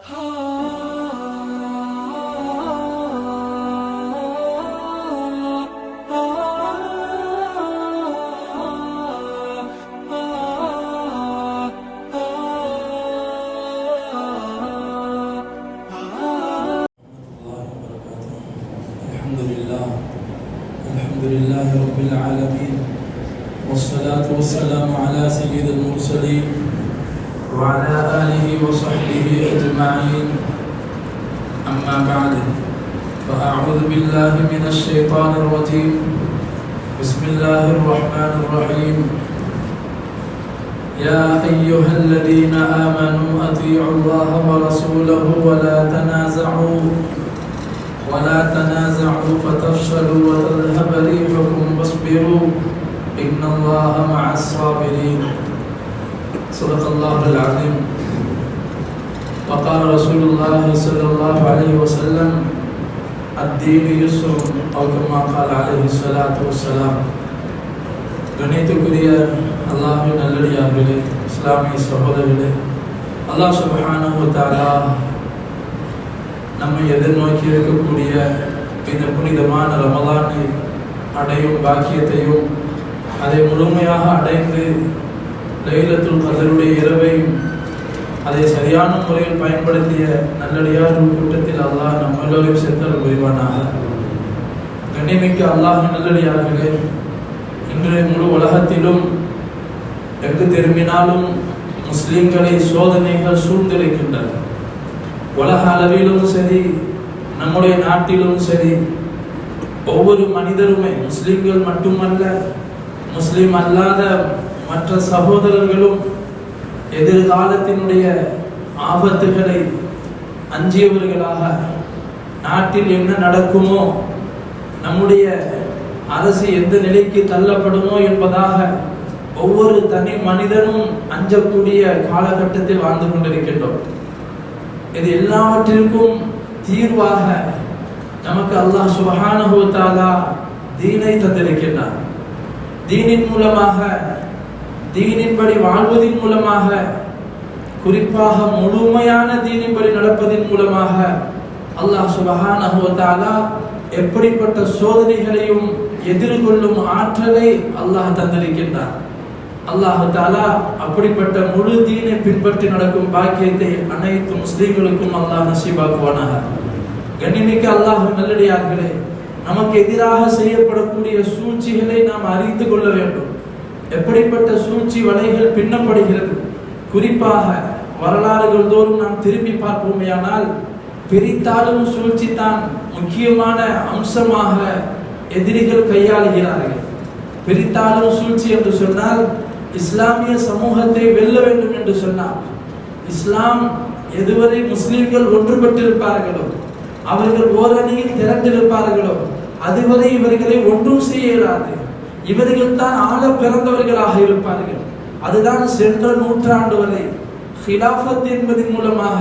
Oh. بالله من الشيطان الرجيم. بسم الله الرحمن الرحيم. يا أيها الذين آمنوا أطيعوا الله ورسوله ولا تنازعوا ولا تنازعوا فتفشلوا وتذهب ريحكم واصبروا. إن الله مع الصابرين. صدق الله العظيم. وقال رسول الله صلى الله عليه وسلم الدين يسر أو كما قال عليه الصلاة والسلام கணித்துக்குரிய அல்லாஹின் நல்லடியார்களே இஸ்லாமிய சகோதரர்களே அல்லாஹ் சுபஹானஹு தஆலா நம்மை எதிர்நோக்கி இருக்கக்கூடிய இந்த புனிதமான ரமலானை அடையும் பாக்கியத்தையும் அதை முழுமையாக அடைந்து லைலத்துல் கதருடைய இரவையும் அதை சரியான முறையில் பயன்படுத்திய நல்லடியார் கூட்டத்தில் அல்லாஹ் நம் எல்லோரையும் சேர்த்தல் புரிவானாக. கண்ணியமிக்க அல்லாஹ் நல்லடியார்களே இன்று முழு உலகத்திலும் எங்கு திரும்பினாலும் முஸ்லீம்களை சோதனைகள் சூழ்ந்திருக்கின்றன. உலக அளவிலும் சரி நம்முடைய நாட்டிலும் சரி ஒவ்வொரு மனிதருமே முஸ்லீம்கள் மட்டுமல்ல முஸ்லீம் அல்லாத மற்ற சகோதரர்களும் எதிர்காலத்தினுடைய ஆபத்துகளை அஞ்சியவர்களாக நாட்டில் என்ன நடக்குமோ நம்முடைய அரசு எந்த நிலைக்கு தள்ளப்படுமோ என்பதாக ஒவ்வொரு தனி மனிதனும் அஞ்சக்கூடிய காலகட்டத்தில் வாழ்ந்து கொண்டிருக்கின்றோம். இது எல்லாவற்றிற்கும் தீர்வாக நமக்கு அல்லாஹ் சுபஹானஹு தீனை தந்திருக்கின்றார் தீனின் மூலமாக தீனின்படி வாழ்வதின் மூலமாக குறிப்பாக முழுமையான தீனின்படி நடப்பதின் மூலமாக அல்லாஹ் சுபஹான் எப்படிப்பட்ட சோதனைகளையும் எதிர்கொள்ளும் ஆற்றலை அல்லாஹ் தந்திருக்கின்றார் அல்லாஹு தாலா அப்படிப்பட்ட முழு தீனை பின்பற்றி நடக்கும் பாக்கியத்தை அனைத்து முஸ்லீம்களுக்கும் அல்லாஹ் நசீபாக்குவானாக. கண்ணிமிக்க அல்லாஹ் நல்லடியார்களே நமக்கு எதிராக செய்யப்படக்கூடிய சூழ்ச்சிகளை நாம் அறிந்து கொள்ள வேண்டும். எப்படிப்பட்ட சூழ்ச்சி வலைகள் பின்னப்படுகிறது? குறிப்பாக வரலாறுகள் தோறும் நாம் திரும்பி பார்ப்போமேயானால் பிரித்தாலும் சூழ்ச்சி தான் முக்கியமான அம்சமாக எதிரிகள் கையாளுகிறார்கள். பிரித்தாலும் சூழ்ச்சி என்று சொன்னால் இஸ்லாமிய சமூகத்தை வெல்ல வேண்டும் என்று சொன்னார் இஸ்லாம் எதுவரை முஸ்லிம்கள் ஒன்றுபட்டிருப்பார்களோ அவர்கள் ஓரணியில் திரண்டிருப்பார்களோ அதுவரை இவர்களை ஒன்றும் செய்ய இயலாது இவர்கள் தான் ஆள பிறந்தவர்களாக இருப்பார்கள். அதுதான் சென்ற நூற்றாண்டு வரை ஹிலாஃபத் என்பதன் மூலமாக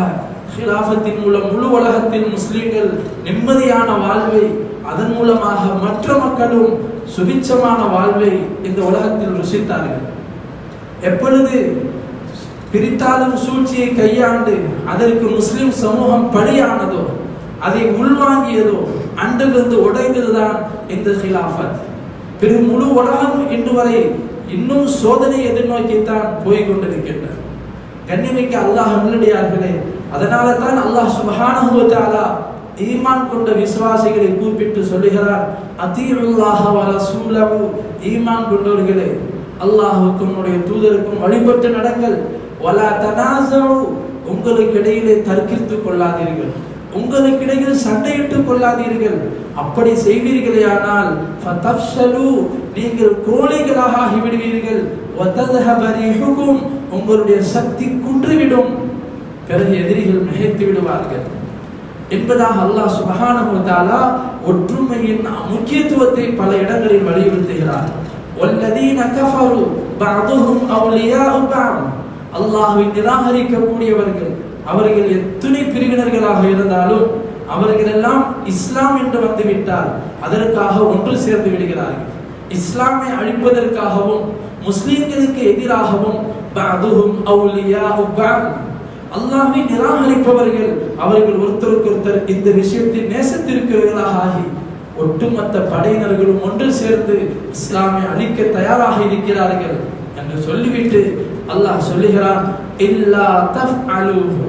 ஹிலாஃபத்தின் மூலம் முழு உலகத்தில் முஸ்லீம்கள் நிம்மதியான வாழ்வை அதன் மூலமாக மற்ற மக்களும் சுபிச்சமான வாழ்வை இந்த உலகத்தில் ருசித்தார்கள். எப்பொழுது பிரித்தாளும் சூழ்ச்சியை கையாண்டு அதற்கு முஸ்லிம் சமூகம் பலியானதோ அதை உள்வாங்கியதோ அன்றிலிருந்து உடைந்ததுதான் இந்த ஹிலாஃபத். பெரும் முழு உலகம் இன்று வரை இன்னும் சோதனை எதிர்நோக்கித்தான் போய் கொண்டிருக்கின்றன கண்ணிமைக்கு அல்லாஹ் நல்லடியார்களே அதனால தான் அல்லாஹ் சுபஹானஹு ஈமான் கொண்ட விசுவாசிகளை கூப்பிட்டு சொல்லுகிறார் அதீருல்லாஹ வ ஈமான் கொண்டவர்களே அல்லாஹுக்கும் உடைய தூதருக்கும் வழிபட்டு நடங்கள். வலா தனாசு உங்களுக்கு இடையிலே தர்க்கித்துக் கொள்ளாதீர்கள். உங்களுக்கு இடையில் சண்டையிட்டுக் கொள்ளாதீர்கள். அப்படி செய்வீர்களே ஆனால் நீங்கள் கோழைகளாக ஆகிவிடுவீர்கள். உங்களுடைய சக்தி குன்றுவிடும். பிறகு எதிரிகள் மிகைத்து விடுவார்கள். என்பதாக அல்லாஹ் சுபஹானஹு ஒற்றுமையின் முக்கியத்துவத்தை பல இடங்களில் வலியுறுத்துகிறார். வல்லதீன கஃபரு பஅதுஹும் அவுலியாஉ பஅத் அல்லாஹ்வை நிராகரிக்கக்கூடியவர்கள் அவர்கள் எத்தனை பிரிவினர்களாக இருந்தாலும் அவர்கள் எல்லாம் இஸ்லாம் என்று வந்துவிட்டால் அதற்காக ஒன்று சேர்ந்து விடுகிறார்கள். இஸ்லாமை அழிப்பதற்காகவும் முஸ்லிம்களுக்கு எதிராகவும் அல்லாஹை நிராகரிப்பவர்கள் அவர்கள் ஒருத்தருக்கு ஒருத்தர் இந்த விஷயத்தில் நேசத்திருக்கிறவர்களாக ஆகி ஒட்டுமொத்த படையினர்களும் ஒன்று சேர்ந்து இஸ்லாமை அழிக்க தயாராக இருக்கிறார்கள் என்று சொல்லிவிட்டு அல்லாஹ் சொல்லுகிறார் இல்லா தஃஅலூஹு.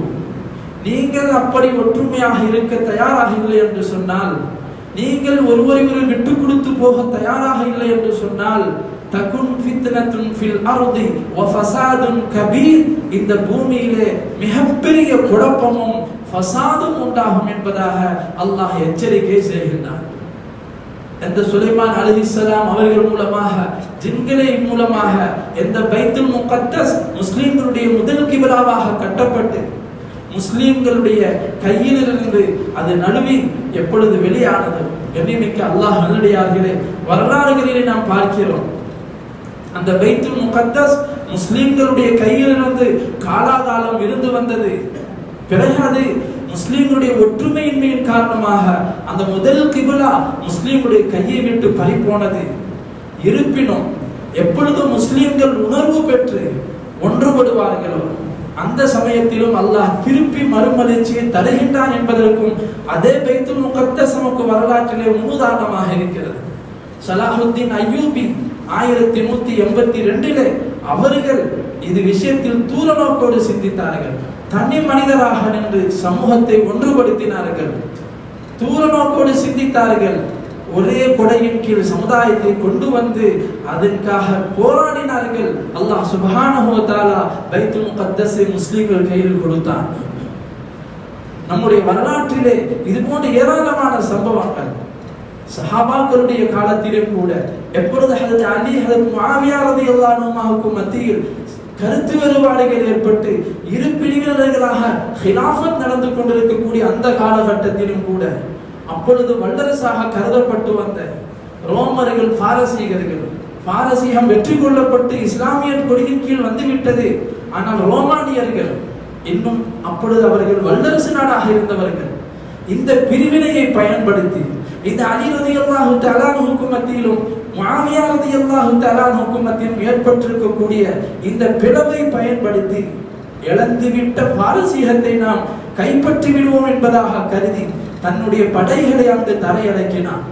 நீங்கள் அப்படி ஒற்றுமையாக இருக்க தயாராக இல்லை என்று சொன்னால் நீங்கள் ஒருவரை ஒருவர் விட்டு கொடுத்து போக தயாராக இல்லை என்று சொன்னால் தகுன் ஃபித்னத்துன் ஃபில் அர்தி வ ஃபசாதுன் கபீர். இந்த பூமியிலே மிகப்பெரிய குழப்பமும் ஃபசாதும் உண்டாகும் என்பதாக அல்லாஹ் எச்சரிக்கை செய்கின்றான். எந்த சுலைமான் அலிஹிஸ்ஸலாம் அவர்கள் மூலமாக ஜின்களை மூலமாக எந்த பைத்துல் முகத்தஸ் முஸ்லீம்களுடைய முதல் கிபிலாவாக கட்டப்பட்டு முஸ்லீம்களுடைய கையிலிருந்து அது நழுவி எப்பொழுது வெளியானது? கண்ணியமிக்க அல்லாஹ் நல்லடியார்களே வரலாறுகளிலே நாம் பார்க்கிறோம். அந்த பைத்துல் முகத்தஸ் முஸ்லீம்களுடைய கையிலிருந்து காலாகாலம் இருந்து வந்தது. பிறகு அது முஸ்லீம்களுடைய ஒற்றுமையின்மையின் காரணமாக அந்த முதல் கிபிலா முஸ்லீமுடைய கையை விட்டு பறி போனது இருப்பினும் எப்பொழுதும் முஸ்லீம்கள் உணர்வு பெற்று ஒன்றுபடுவார்களோ அந்த சமயத்திலும் அல்லாஹ் திருப்பி மறுமலர்ச்சியை தருகின்றான் என்பதற்கும் அதே பைத்துல் முகத்தஸ் வரலாற்றிலே முன்னுதாரணமாக இருக்கிறது. சலாஹுத்தீன் அய்யூபி ஆயிரத்தி நூத்தி எண்பத்தி ரெண்டிலே அவர்கள் இது விஷயத்தில் தூர நோக்கோடு சிந்தித்தார்கள். தனி மனிதராக நின்று சமூகத்தை ஒன்றுபடுத்தினார்கள். தூர நோக்கோடு சிந்தித்தார்கள். ஒரே கொடையின் கீழ் சமுதாயத்தை கொண்டு வந்து அதற்காக போராடினார்கள். அல்லாஹ் சுபஹானஹு வ தஆலா பைத்துல் முகத்தஸை முஸ்லிம்கள் கையில் கொடுத்தான். நம்முடைய வரலாற்றிலே இது போன்ற ஏராளமான சம்பவங்கள். சஹாபாக்களுடைய காலத்திலே கூட எப்பொழுது ஹதரத் அலி ஹதரத் முஆவியா ரலியல்லாஹு மத்தியில் கருத்து வேறுபாடுகள் ஏற்பட்டு இரு பிரிவினர்களாக ஹிலாஃபத் நடந்து கொண்டிருக்கக்கூடிய அந்த காலகட்டத்திலும் கூட அப்பொழுது வல்லரசாக கருதப்பட்டு வந்த ரோமர்கள் பாரசீகர்கள் பாரசீகம் வெற்றி கொள்ளப்பட்டு இஸ்லாமிய கொடியின் கீழ் வந்துவிட்டது. ஆனால் ரோமானியர்கள் இன்னும் அப்பொழுது அவர்கள் வல்லரசு நாடாக இருந்தவர்கள். இந்த பிரிவினையை பயன்படுத்தி இந்த அலி தலானு மத்தியிலும் முஆவியா ரதியல்லாஹு தலா மத்தியிலும் ஏற்பட்டிருக்கக்கூடிய இந்த பிளவை பயன்படுத்தி இழந்துவிட்ட பாரசீகத்தை நாம் கைப்பற்றி விடுவோம் என்பதாக கருதி தன்னுடைய படைகளை அங்கு தரையடக்கினான்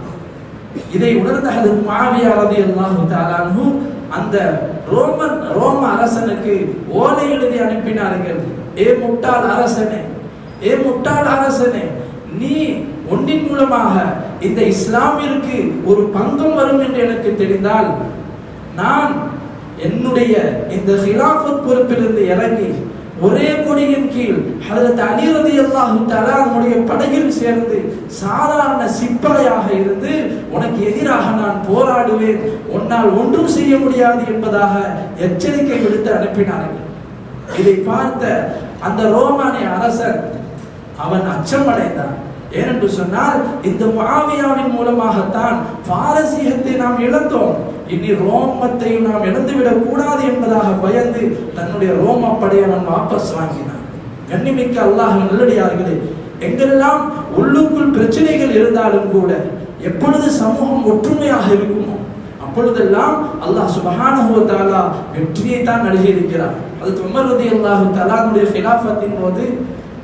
இதை உணர்ந்த ஹதரத் முஆவியா ரலியல்லாஹு தாலானு அந்த ரோமன் ரோம அரசனுக்கு ஓலை எழுதி அனுப்பினார்கள். ஏ முட்டாள் அரசனே ஏ முட்டாள் அரசனே நீ ஒன்றின் மூலமாக இந்த இஸ்லாமிற்கு ஒரு பங்கம் வரும் என்று எனக்கு தெரிந்தால் நான் என்னுடைய இந்த ஹிலாஃபத் பொறுப்பிலிருந்து இறங்கி ஒரே கொடியின் கீழ் ஹதரத் அலி ரலியல்லாஹு தஆலா நம்முடைய படையில் சேர்ந்து சாதாரண சிப்பாயாக இருந்து உனக்கு எதிராக நான் போராடுவேன் உன்னால் ஒன்றும் செய்ய முடியாது என்பதாக எச்சரிக்கை விடுத்து அனுப்பினார்கள் இதை பார்த்த அந்த ரோமானிய அரசன் அவன் அச்சமடைந்தான். ஏனென்று சொன்னால் இந்த மாவியாவின் மூலமாகத்தான் பாரசீகத்தை நாம் இழந்தோம். இனி ரோமத்தையும் நாம் இழந்துவிடக் கூடாது என்பதாக பயந்து தன்னுடைய ரோம படையை அவன் வாபஸ் வாங்கினான். கண்ணிமிக்க அல்லாஹ் நல்லடியார்களே எங்கெல்லாம் உள்ளுக்குள் பிரச்சனைகள் இருந்தாலும் கூட எப்பொழுது சமூகம் ஒற்றுமையாக இருக்குமோ அப்பொழுதெல்லாம் அல்லாஹ் சுபஹானஹு தாலா வெற்றியை தான் நல்கியிருக்கிறார் அது உமர் ரலியல்லாஹு தஆலாவுடைய ஃபிலாஃபத்தின் போது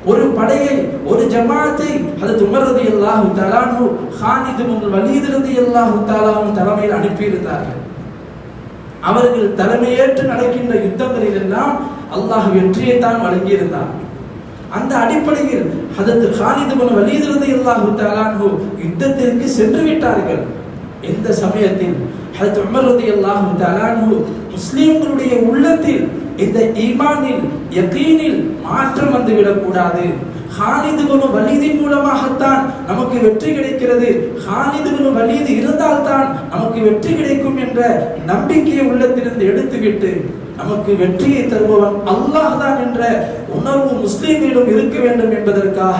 ஒரு படையை ஒரு ஜமாத்தை அது துமரது ரலியல்லாஹு தலானு ஹானிது உங்கள் வலியிலிருந்து ரலியல்லாஹு தாலாவும் தலைமையில் அனுப்பியிருந்தார்கள். அவர்கள் தலைமையேற்று நடக்கின்ற யுத்தங்களில் எல்லாம் அல்லாஹ் வெற்றியை தான் அந்த அடிப்படையில் அதற்கு ஹாலித் இப்னு வலியிலிருந்து எல்லாஹு தாலானு யுத்தத்திற்கு சென்று விட்டார்கள். இந்த சமயத்தில் அதற்கு உமர் ரலியல்லாஹு தாலானு முஸ்லீம்களுடைய உள்ளத்தில் இந்த ஈமானில் யக்கீனில் மாற்றம் வந்து விடக்கூடாது ஹாலிது குனு வலீதின் மூலமாகத்தான் நமக்கு வெற்றி கிடைக்கிறது. ஹானிது குனு வலீது இருந்தால்தான் நமக்கு வெற்றி கிடைக்கும் என்ற நம்பிக்கையை உள்ளத்திலிருந்து எடுத்துவிட்டு நமக்கு வெற்றியை தருபவன் அல்லாஹ் தான் என்ற உணர்வு முஸ்லீம்களிடம் இருக்க வேண்டும் என்பதற்காக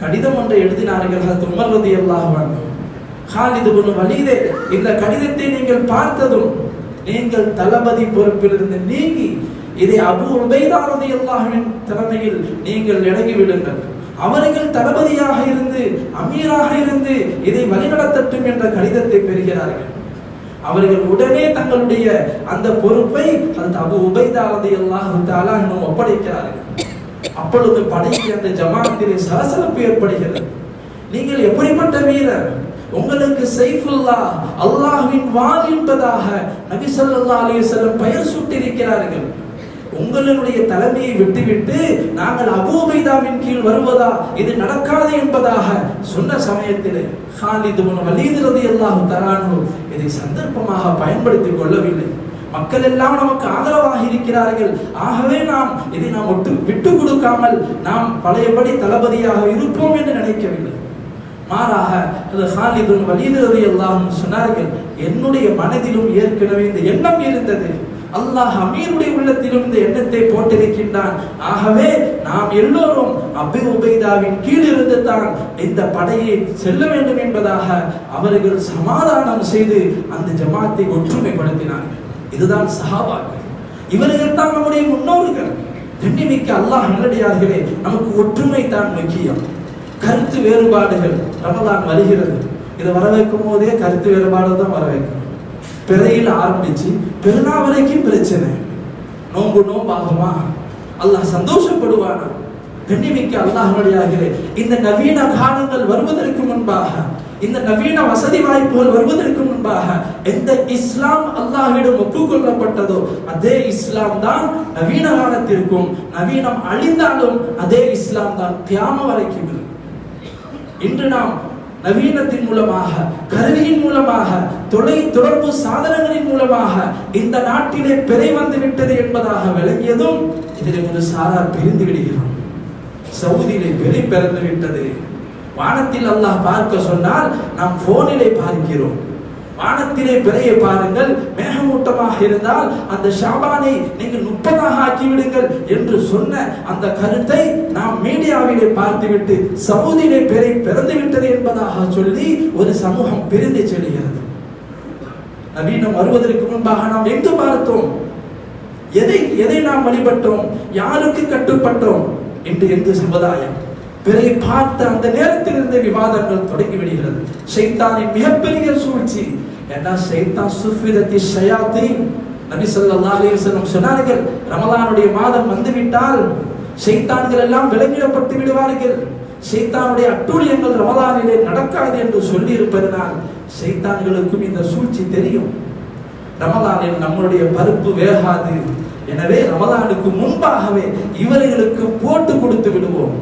கடிதம் ஒன்றை எழுதினார்கள் ஹதரத் உமர் அல்லாஹ் அன்ஹு. ஹாலிது குனு வலீதே இந்த கடிதத்தை நீங்கள் பார்த்ததும் நீங்கள் தளபதி பொறுப்பிலிருந்து நீங்கி இதை அபு உபைதாரதி ரலியல்லாஹுவின் திறமையில் நீங்கள் இறங்கி விடுங்கள் அவர்கள் தளபதியாக இருந்து அமீராக இருந்து இதை வழிநடத்தட்டும் என்ற கடிதத்தை பெறுகிறார்கள். அவர்கள் உடனே தங்களுடைய அந்த பொறுப்பை அந்த அபு உபைதாரதி அல்லாஹ் இன்னும் ஒப்படைக்கிறார்கள். அப்பொழுது படைக்கு அந்த ஜமாத்திலே சலசலப்பு ஏற்படுகிறது. நீங்கள் எப்படிப்பட்ட வீரர்? உங்களுக்கு சைஃபுல்லா அல்லாஹ்வின் வால் என்பதாக நபி ஸல்லல்லாஹு அலைஹி வஸல்லம் பெயர் சூட்டியிருக்கிறார்கள். உங்களுடைய தலைமையை விட்டுவிட்டு நாங்கள் அபூபைதாவின் கீழ் வருவதா? இது நடக்காது என்பதாக சொன்ன சமயத்தில் ஹாலிது இப்னு வலீத் ரலியல்லாஹு தஆலா இதை சந்தர்ப்பமாக பயன்படுத்திக் கொள்ளவில்லை. மக்கள் எல்லாம் நமக்கு ஆதரவாக இருக்கிறார்கள். ஆகவே நாம் இதை நாம் ஒட்டு விட்டு கொடுக்காமல் நாம் பழையபடி தளபதியாக இருப்போம் என்று நினைக்கவில்லை. மாறாக அது ஹாலித் இப்னு எல்லாம் சொன்னார்கள் என்னுடைய மனதிலும் ஏற்கனவே இந்த எண்ணம் இருந்தது. அல்லாஹ் அமீருடைய உள்ளத்திலும் இந்த எண்ணத்தை போட்டிருக்கின்றான். ஆகவே நாம் எல்லோரும் அபி உபைதாவின் கீழ் இருந்து தான் இந்த படையை செல்ல வேண்டும் என்பதாக அவர்கள் சமாதானம் செய்து அந்த ஜமாத்தை ஒற்றுமைப்படுத்தினார்கள் இதுதான் சஹாபாக்கள். இவர்கள் தான் நம்முடைய முன்னோர்கள். கண்ணிமிக்க அல்லாஹ் நல்லடியார்களே நமக்கு ஒற்றுமை தான் முக்கியம். கருத்து வேறுபாடுகள் ரமதான் வருகிறது. இதை வரவேற்கும் போதே கருத்து வேறுபாடு தான் வரவேற்கும். பிறையில் ஆரம்பிச்சு பெருநா வரைக்கும் பிரச்சனை. நோம்பு நோம்பாகுமா? அல்லாஹ் சந்தோஷப்படுவானா? கண்ணிமிக்க அல்லாஹ்வுடையாகிறே இந்த நவீன காலங்கள் வருவதற்கு முன்பாக இந்த நவீன வசதி வாய்ப்புகள் வருவதற்கு முன்பாக எந்த இஸ்லாம் அல்லாஹிடம் ஒப்புக்கொள்ளப்பட்டதோ அதே இஸ்லாம் தான் நவீன காலத்திற்கும் நவீனம் அழிந்தாலும் அதே இஸ்லாம் தான் தியாம வரைக்கும் இருக்கும். இன்று நாம் நவீனத்தின் மூலமாக கருவியின் மூலமாக தொலை தொடர்பு சாதனங்களின் மூலமாக இந்த நாட்டிலே பிறை வந்து விட்டது என்பதாக விளங்கியதும் இதிலே ஒரு சாரார் பிரிந்து விடுகிறோம் சவுதியிலே பிறை பிறந்து விட்டது. வானத்தில் அல்லாஹ் பார்க்க சொன்னால் நாம் போனிலே பார்க்கிறோம். வானத்திலே பிறையை பாருங்கள் மேகமூட்டமாக இருந்தால் அந்த ஷாபானை நீங்கள் முப்பதாக ஆக்கிவிடுங்கள் என்று சொன்ன அந்த கருத்தை நாம் மீடியாவிலே பார்த்துவிட்டு சவுதியிலே பிறை பிறந்து விட்டது என்பதாக சொல்லி ஒரு சமூகம் பிரிந்து செல்கிறது. நவீனம் வருவதற்கு முன்பாக நாம் எங்கு பார்த்தோம்? எதை எதை நாம் வழிபட்டோம்? யாருக்கு கட்டுப்பட்டோம்? என்று எங்கு சமுதாயம்? பிறகு பார்த்த அந்த நேரத்தில் இருந்த விவாதங்கள் தொடங்கி விடுகிறது. ஷைத்தானின் மிகப்பெரிய சூழ்ச்சி ஏன்னா சைத்தான் சுஃபிதத்தி ஷயாத்தி நபி சொல்லா அலைஹி சொன்னார்கள் ரமலானுடைய மாதம் வந்துவிட்டால் சைத்தான்கள் எல்லாம் விலங்கிடப்பட்டு விடுவார்கள். சைத்தானுடைய அட்டூழியங்கள் ரமலானிலே நடக்காது என்று சொல்லி இருப்பதனால் சைத்தான்களுக்கும் இந்த சூழ்ச்சி தெரியும். ரமலானில் நம்மளுடைய பருப்பு வேகாது. எனவே ரமலானுக்கு முன்பாகவே இவர்களுக்கு போட்டு கொடுத்து விடுவோம்.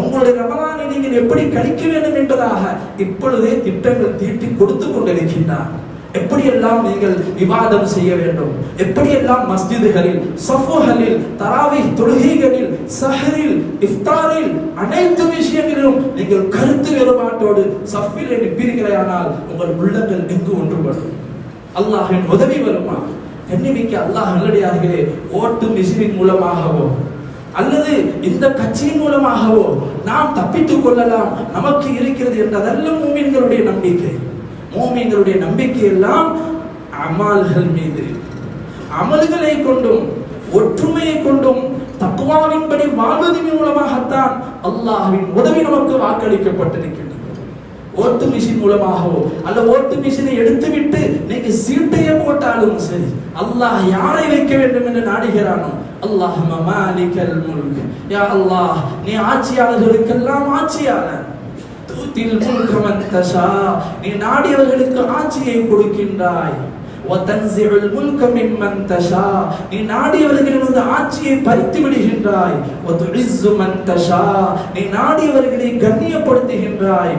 உங்களுடைய ரமலானை நீங்கள் எப்படி கழிக்க வேண்டும் என்பதாக இப்பொழுதே திட்டங்கள் தீட்டி கொடுத்து கொண்டிருக்கின்றார் எப்படியெல்லாம் நீங்கள் விவாதம் செய்ய வேண்டும்? எப்படியெல்லாம் மஸ்ஜிதுகளில் சஃபுகளில் தராவி தொழுகைகளில் சஹரில் இஃப்தாரில் அனைத்து விஷயங்களிலும் நீங்கள் கருத்து வேறுபாட்டோடு சஃபில் நிற்பீர்களானால் உங்கள் உள்ளங்கள் எங்கு ஒன்றுபடும். அல்லாஹின் உதவி வருமா? கண்ணிமிக்க அல்லாஹ் நல்லடியார்களே ஓட்டு மிஷினின் மூலமாகவோ அல்லது இந்த கட்சியின் மூலமாகவோ நாம் தப்பித்துக் கொள்ளலாம் நமக்கு இருக்கிறது என்றதெல்லாம் மூமின்களுடைய நம்பிக்கை. மூமியங்களுடைய நம்பிக்கை எல்லாம் அமால்கள் மீது. அமல்களை கொண்டும் ஒற்றுமையை கொண்டும் தக்குவாவின்படி வாழ்வதன் மூலமாகத்தான் அல்லாஹ்வின் உதவி நமக்கு வாக்களிக்கப்பட்டிருக்கின்றது. ஓட்டு மிஷின் மூலமாகவோ அல்ல ஓட்டு மிஷினை எடுத்துவிட்டு நீங்க சீட்டையே போட்டாலும் சரி அல்லாஹ் யாரை வைக்க வேண்டும் என்று நாடுகிறானோ அல்லாஹ் மாலிகல் முல்க். யா அல்லாஹ் நீ ஆட்சியாளர்களுக்கெல்லாம் ஆட்சியாளர் நீ நாடியவர்களுக்கு ஆட்சியை கொடுக்கின்றாய் நீ நாடியவர்களின் ஆட்சியை பறித்து விடுகின்றாய். நீ நாடியவர்களை கண்ணியப்படுத்துகின்றாய்.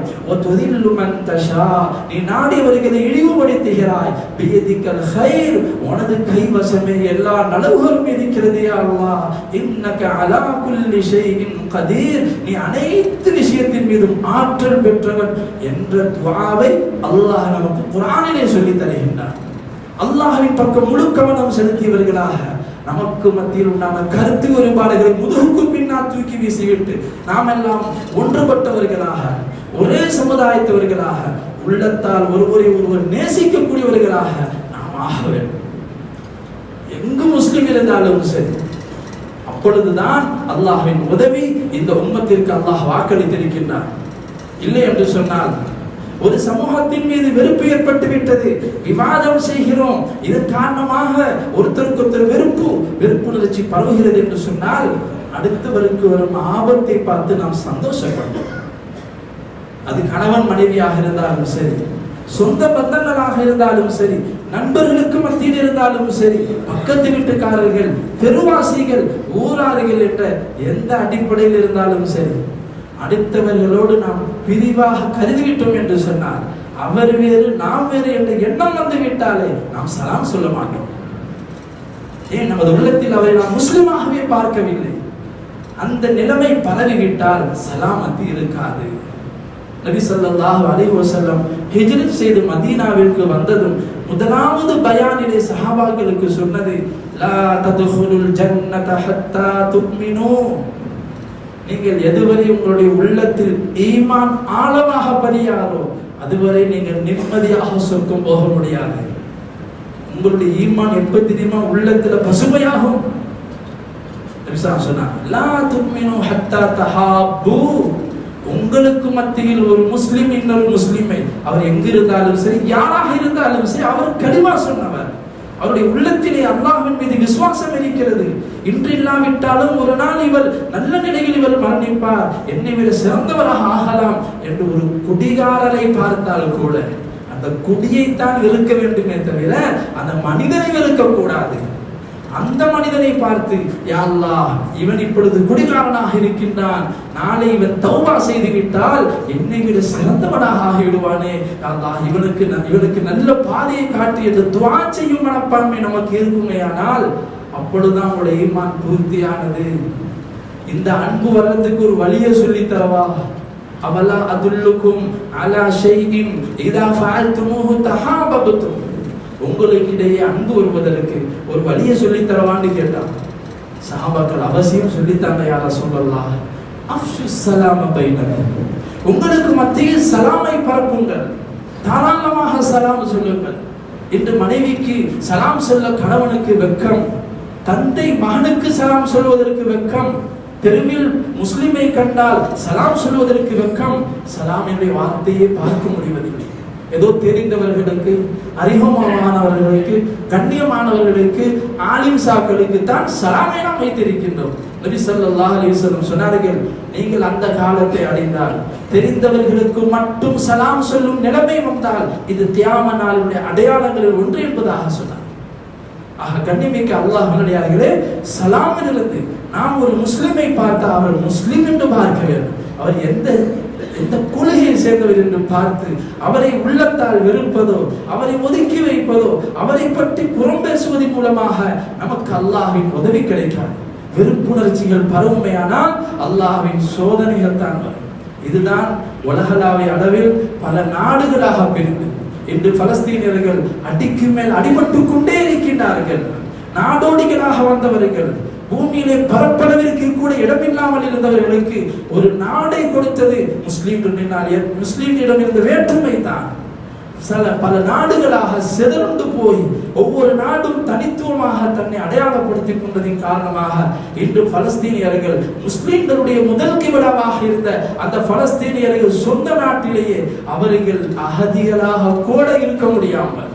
நீ நாடியவர்களை இழிவுபடுத்துகிறாய். பியதிக்கல் ஹைர் உனது கைவசமே எல்லா நலவுகளும் இருக்கிறதே அல்லா இன்னக அலா குல்லி ஷைஇன் கதீர் நீ அனைத்து விஷயத்தின் மீதும் ஆற்றல் பெற்றவன் என்ற துவாவை அல்லாஹ் நமக்கு குரானிலே சொல்லித் தருகின்றான். அல்லாஹின் பக்கம் முழு கவனம் செலுத்தியவர்களாக நமக்கு மத்தியில் உண்டான கருத்து வேறுபாடுகளை முதுகுக்கு பின்னால் தூக்கி வீசிவிட்டு நாம் எல்லாம் ஒன்றுபட்டவர்களாக ஒரே சமுதாயத்தவர்களாக உள்ளத்தால் ஒருவரை ஒருவர் நேசிக்கக்கூடியவர்களாக நாம் ஆக வேண்டும். எங்கு முஸ்லிம் இருந்தாலும் சரி அப்பொழுதுதான் அல்லாஹின் உதவி இந்த உம்மத்திற்கு அல்லாஹ் வாக்களித்திருக்கின்றார் இல்லை என்று சொன்னால் ஒரு சமூகத்தின் மீது வெறுப்பு ஏற்பட்டு விட்டது. விவாதம் செய்கிறோம். இதன் காரணமாக ஒருத்தருக்கு ஒருத்தர் வெறுப்பு வெறுப்புணர்ச்சி பரவுகிறது என்று சொன்னால் அடுத்தவருக்கு வரும் ஆபத்தை பார்த்து நாம் சந்தோஷப்பட்டோம் அது கணவன் மனைவியாக இருந்தாலும் சரி சொந்த பந்தங்களாக இருந்தாலும் சரி நண்பர்களுக்கு மத்தியில் இருந்தாலும் சரி பக்கத்து வீட்டுக்காரர்கள் தெருவாசிகள் ஊராறுகள் என்ற எந்த அடிப்படையில் இருந்தாலும் சரி அடுத்தவர்களோடு நாம் பிரிவாக கருதிவிட்டோம் என்று சொன்னார் அவர் வேறு நாம் வேறு என்ற எண்ணம் வந்து விட்டாலே நாம் சலாம் சொல்ல மாட்டோம். ஏன்? நமது உள்ளத்தில் அவரை நாம் முஸ்லிமாகவே பார்க்கவில்லை. அந்த நிலைமை பரவிவிட்டால் சலாமத்து இருக்காது. நபி சொல்லாஹ் அலைஹி வஸல்லம் ஹிஜ்ரத் செய்து மதீனாவிற்கு வந்ததும் முதலாவது பயானிலே சஹாபாக்களுக்கு சொன்னது லா ததுஹுலுல் ஜன்னத ஹத்தா துக்மினூ நீங்கள் எதுவரை உங்களுடைய உள்ளத்தில் ஈமான் ஆழமாக பதியாரோ அதுவரை நீங்கள் நிம்மதியாக சொர்க்கம் போக முடியாது. உங்களுடைய ஈமான் எப்ப தெரியுமா? உள்ளத்துல பசுமையாகும். உங்களுக்கு மத்தியில் ஒரு முஸ்லிம் இன்னொரு முஸ்லிமை. அவர் எங்க இருந்தாலும் சரி யாராக இருந்தாலும் சரி அவர் கடிமா சொன்னவர். அவருடைய உள்ளத்திலே அல்லாஹ்வின் மீது விசுவாசம் இருக்கிறது. இன்று இல்லாவிட்டாலும் ஒரு நாள் இவர் நல்ல நிலையில் இவர் மரணிப்பார். என்னை விட சிறந்தவராக ஆகலாம் என்று ஒரு குடிகாரரை பார்த்தால் கூட அந்த குடியைத்தான் வெறுக்க வேண்டுமே தவிர அந்த மனிதனை வெறுக்க கூடாது. அந்த மனிதனை பார்த்து யா அல்லாஹ் இவன் இப்பொழுது குடிகாரனாக இருக்கின்றான். நாளை இவன் தௌபா செய்து விட்டால் என்னை விட சிறந்தவனாக ஆகிவிடுவானே. யாழ்லா அல்லாஹ் இவனுக்கு ந- இவனுக்கு நல்ல பாதையை காட்டி என்று துவா செய்யும் மனப்பான்மை நமக்கு இருக்குமேயானால் அப்பொழுதுதான் உங்களுடைய ஈமான் பூர்த்தியானது. இந்த அன்பு வர்றதுக்கு ஒரு வழியை சொல்லி தரவா? அவலா அதுல்லுக்கும் அலா ஷைஇன் இதா ஃபஅல்துமூஹு தஹாபபத்தும். உங்களுக்கிடையே அன்பு வருவதற்கு ஒரு வழியை சொல்லித்தரவான்னு கேட்டான். சாபாக்கள் அவசியம் சொல்லித்தாங்க யாரா சொல்லலாம் அஃஷு சலாம உங்களுக்கு மத்தியில் சலாமை பரப்புங்கள். தாராளமாக சலாம் சொல்லுங்கள். இன்று மனைவிக்கு சலாம் சொல்ல கணவனுக்கு வெக்கம் தந்தை மகனுக்கு சலாம் சொல்வதற்கு வெக்கம் தெருவில் முஸ்லிமை கண்டால் சலாம் சொல்வதற்கு வெக்கம் சலாம் என்ற வார்த்தையை பார்க்க முடிவதில்லை. ஏதோ தெரிந்தவர்களுக்கு அறிமுகமானவர்களுக்கு கண்ணியமானவர்களுக்கு ஆலிம் சாக்களுக்கு தான் சலாமை நாம் வைத்திருக்கின்றோம். நபி ஸல்லல்லாஹு அலைஹி சொன்னார்கள் நீங்கள் அந்த காலத்தை அடைந்தால் தெரிந்தவர்களுக்கு மட்டும் சலாம் சொல்லும் நிலைமை வந்தால் இது தியாம நாளுடைய அடையாளங்களில் ஒன்று என்பதாக சொன்னார். ஆக கண்ணிமிக்க அல்லாஹ் நல்லடியார்களே சலாமிலிருந்து நாம் ஒரு முஸ்லிமை பார்த்தா அவர் முஸ்லிம் என்று பார்க்க வேண்டும். அவர் எந்த எந்த கொள்கையை சேர்ந்தவர் என்று பார்த்து அவரை உள்ளத்தால் வெறுப்பதோ அவரை ஒதுக்கி வைப்பதோ அவரை பற்றி புறம் பேசுவதன் மூலமாக நமக்கு அல்லாஹின் உதவி கிடைக்காது. வெறுப்புணர்ச்சிகள் பருவமையானால் அல்லாஹின் சோதனைகள் தான் வரும். இதுதான் உலகளாவிய அளவில் பல நாடுகளாக பிரிந்து இன்று பலஸ்தீனியர்கள் அடிக்கு மேல் அடிபட்டு கொண்டே இருக்கின்றார்கள். நாடோடிகளாக வந்தவர்கள் பூமியிலே பரப்பளவிற்கு கூட இடமில்லாமல் இருந்தவர்களுக்கு ஒரு நாடை கொடுத்தது முஸ்லீம் முஸ்லீம்களிடம் இருந்த வேற்றுமை தான். சில பல நாடுகளாக சிதறந்து போய் ஒவ்வொரு நாடும் தனித்துவமாக தன்னை அடையாளப்படுத்திக் கொண்டதின் காரணமாக இன்று பலஸ்தீனியர்கள் முஸ்லிம்களுடைய முதல் கிபிலாவாக இருந்த அந்த பலஸ்தீனியர்கள் சொந்த நாட்டிலேயே அவர்கள் அகதிகளாக கூட இருக்க முடியாமல்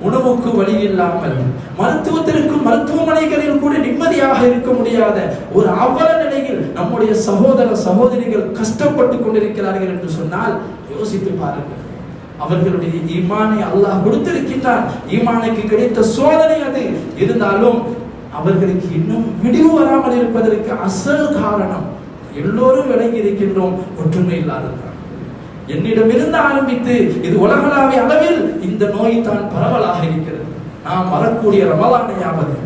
உணவுக்கு வழி இல்லாமல் மருத்துவத்திற்கு மருத்துவமனைகளில் கூட நிம்மதியாக இருக்க முடியாத ஒரு அவல நிலையில் நம்முடைய சகோதர சகோதரிகள் கஷ்டப்பட்டு கொண்டிருக்கிறார்கள் என்று சொன்னால் யோசித்து பாருங்கள். அவர்களுடைய ஈமானை அல்லாஹ் கொடுத்திருக்கின்றான். ஈமானுக்கு கிடைத்த சோதனை அது. இருந்தாலும் அவர்களுக்கு இன்னும் விடிவு வராமல் இருப்பதற்கு அசல் காரணம் எல்லோரும் விளங்கி இருக்கின்றோம் ஒற்றுமை இல்லாதது. என்னிடமிருந்து ஆரம்பித்து இது உலகளாவிய அளவில் இந்த நோய் தான் பரவலாக இருக்கிறது. நாம் வரக்கூடிய ரமலானையாவது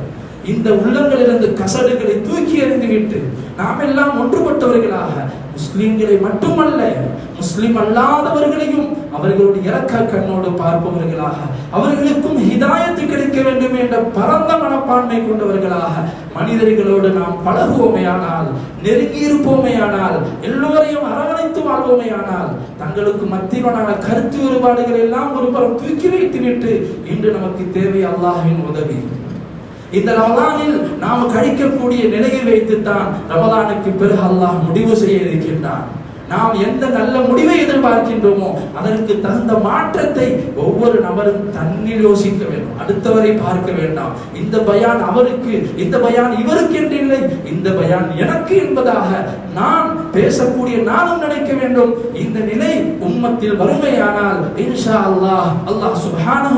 இந்த உள்ளங்களிலிருந்து கசடுகளை தூக்கி எறிந்துவிட்டு நாம் எல்லாம் ஒன்றுபட்டவர்களாக முஸ்லிம்களை மட்டுமல்ல முஸ்லிம் அல்லாதவர்களையும் அவர்களுடைய இறக்க கண்ணோடு பார்ப்பவர்களாக அவர்களுக்கும் ஹிதாயத்து கிடைக்க வேண்டும் என்ற பரந்த மனப்பான்மை கொண்டவர்களாக மனிதர்களோடு நாம் பழகுவோமேயானால் நெருங்கி இருப்போமேயானால் எல்லோரையும் அரவணைத்து வாழ்வோமேயானால் தங்களுக்கு மத்தியிலான கருத்து வேறுபாடுகள் எல்லாம் ஒரு புறம் தூக்கி வைத்துவிட்டு இன்று நமக்கு தேவை அல்லாஹின் உதவி. இந்த ரமலானில் நாம் கழிக்கக்கூடிய நிலையை வைத்துத்தான் ரமலானுக்கு பிறகு அல்லாஹ் முடிவு செய்ய இருக்கின்றான். நாம் எந்த நல்ல முடிவை எதிர்பார்க்கின்றோமோ அதற்கு தகுந்த மாற்றத்தை ஒவ்வொரு நபரும் தன்னில் யோசிக்க வேண்டும். அடுத்தவரை பார்க்க வேண்டாம். இந்த பயான் அவருக்கு இந்த பயான் இவருக்கு என்று இல்லை இந்த பயான் எனக்கு என்பதாக நான் பேசக்கூடிய நானும் நினைக்க வேண்டும். இந்த நிலை உம்மத்தில் வறுமையானால் இன்ஷா அல்லாஹ் அல்லாஹ் சுப்ஹானஹு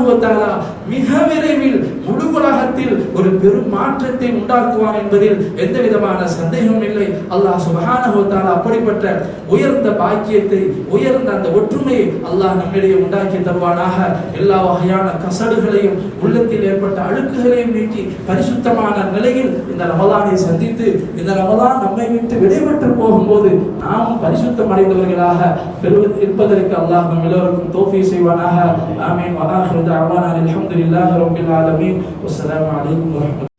மிக விரைவில் முழு உலகத்தில் ஒரு பெரும் மாற்றத்தை உண்டாக்குவான் என்பதில் எந்த விதமான சந்தேகமும் இல்லை. அல்லாஹ் சுப்ஹானஹு அப்படிப்பட்ட உயர்ந்த பாக்கியத்தை உயர்ந்த அந்த ஒற்றுமையை அல்லாஹ் நம்மிடையே உண்டாக்கி தருவானாக எல்லா வகையான கசடுகளையும் உள்ளத்தில் ஏற்பட்ட அழுக்குகளையும் நீக்கி பரிசுத்தமான நிலையில் இந்த ரமலானை சந்தித்து இந்த ரமலான் நம்மை விட்டு விடைபெற்று போகும்போது நாமும் பரிசுத்தம் அடைந்தவர்களாக இருப்பதற்கு அல்லாஹ் நம் எல்லோருக்கும் தோஃபி செய்வானாக. ஆமீன். வஆஹிரு தஅவானா அல்ஹம்துலில்லாஹி ரப்பில் ஆலமீன். வஸ்ஸலாமு அலைக்கும் வரமத்து